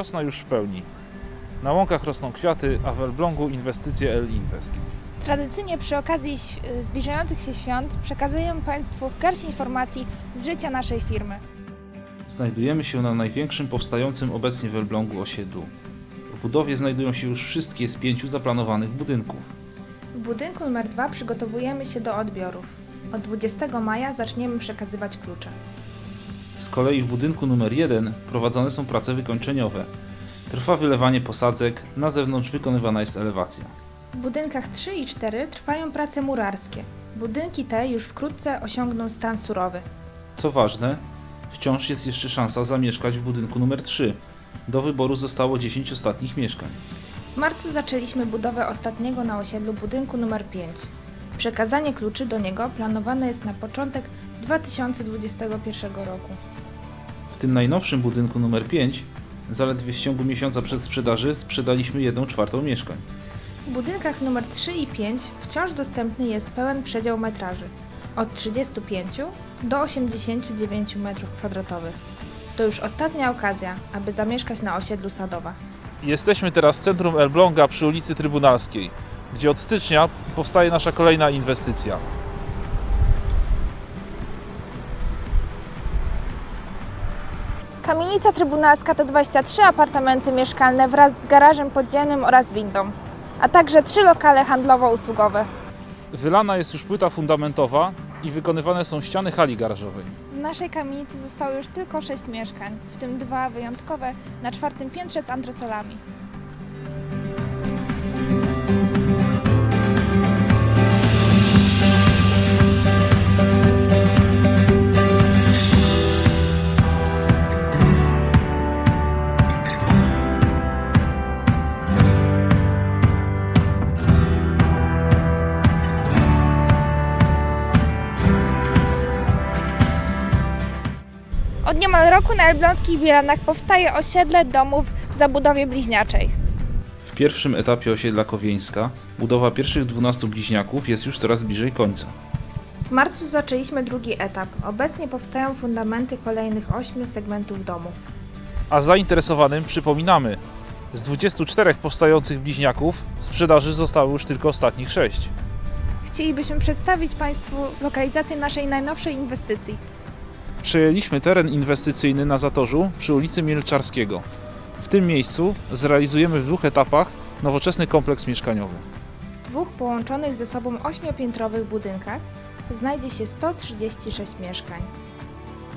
Wiosna już w pełni. Na łąkach rosną kwiaty, a w Elblągu inwestycje L Invest. Tradycyjnie przy okazji zbliżających się świąt przekazujemy Państwu garść informacji z życia naszej firmy. Znajdujemy się na największym powstającym obecnie w Elblągu osiedlu. W budowie znajdują się już wszystkie z pięciu zaplanowanych budynków. W budynku numer 2 przygotowujemy się do odbiorów. Od 20 maja zaczniemy przekazywać klucze. Z kolei w budynku numer 1 prowadzone są prace wykończeniowe. Trwa wylewanie posadzek, na zewnątrz wykonywana jest elewacja. W budynkach 3 i 4 trwają prace murarskie. Budynki te już wkrótce osiągną stan surowy. Co ważne, wciąż jest jeszcze szansa zamieszkać w budynku numer 3. Do wyboru zostało 10 ostatnich mieszkań. W marcu zaczęliśmy budowę ostatniego na osiedlu budynku numer 5. Przekazanie kluczy do niego planowane jest na początek 2021 roku. W tym najnowszym budynku numer 5 zaledwie w ciągu miesiąca przed sprzedaży sprzedaliśmy 1 czwartą mieszkań. W budynkach numer 3 i 5 wciąż dostępny jest pełen przedział metraży od 35 do 89 m2. To już ostatnia okazja, aby zamieszkać na osiedlu Sadowa. Jesteśmy teraz w centrum Elbląga przy ulicy Trybunalskiej, gdzie od stycznia powstaje nasza kolejna inwestycja. Kamienica Trybunalska to 23 apartamenty mieszkalne wraz z garażem podziemnym oraz windą, a także trzy lokale handlowo-usługowe. Wylana jest już płyta fundamentowa i wykonywane są ściany hali garażowej. W naszej kamienicy zostało już tylko 6 mieszkań, w tym dwa wyjątkowe na czwartym piętrze z antresolami. Od niemal roku na Elbląskich Bielanach powstaje osiedle domów w zabudowie bliźniaczej. W pierwszym etapie osiedla Kowieńska budowa pierwszych 12 bliźniaków jest już coraz bliżej końca. W marcu zaczęliśmy drugi etap. Obecnie powstają fundamenty kolejnych ośmiu segmentów domów. A zainteresowanym przypominamy, z 24 powstających bliźniaków w sprzedaży zostało już tylko ostatnich 6. Chcielibyśmy przedstawić Państwu lokalizację naszej najnowszej inwestycji. Przejęliśmy teren inwestycyjny na Zatorzu przy ulicy Mielczarskiego. W tym miejscu zrealizujemy w dwóch etapach nowoczesny kompleks mieszkaniowy. W dwóch połączonych ze sobą ośmiopiętrowych budynkach znajdzie się 136 mieszkań.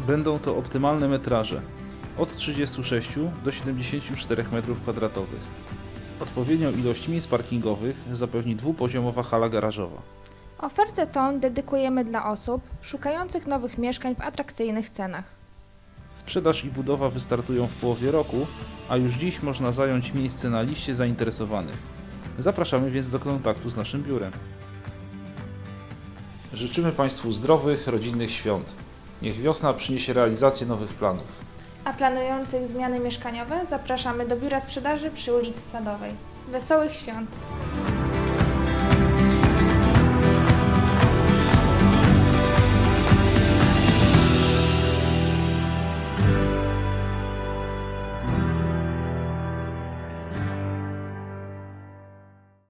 Będą to optymalne metraże od 36 do 74 m2. Odpowiednią ilość miejsc parkingowych zapewni dwupoziomowa hala garażowa. Ofertę tą dedykujemy dla osób szukających nowych mieszkań w atrakcyjnych cenach. Sprzedaż i budowa wystartują w połowie roku, a już dziś można zająć miejsce na liście zainteresowanych. Zapraszamy więc do kontaktu z naszym biurem. Życzymy Państwu zdrowych, rodzinnych świąt. Niech wiosna przyniesie realizację nowych planów. A planujących zmiany mieszkaniowe zapraszamy do biura sprzedaży przy ulicy Sadowej. Wesołych świąt!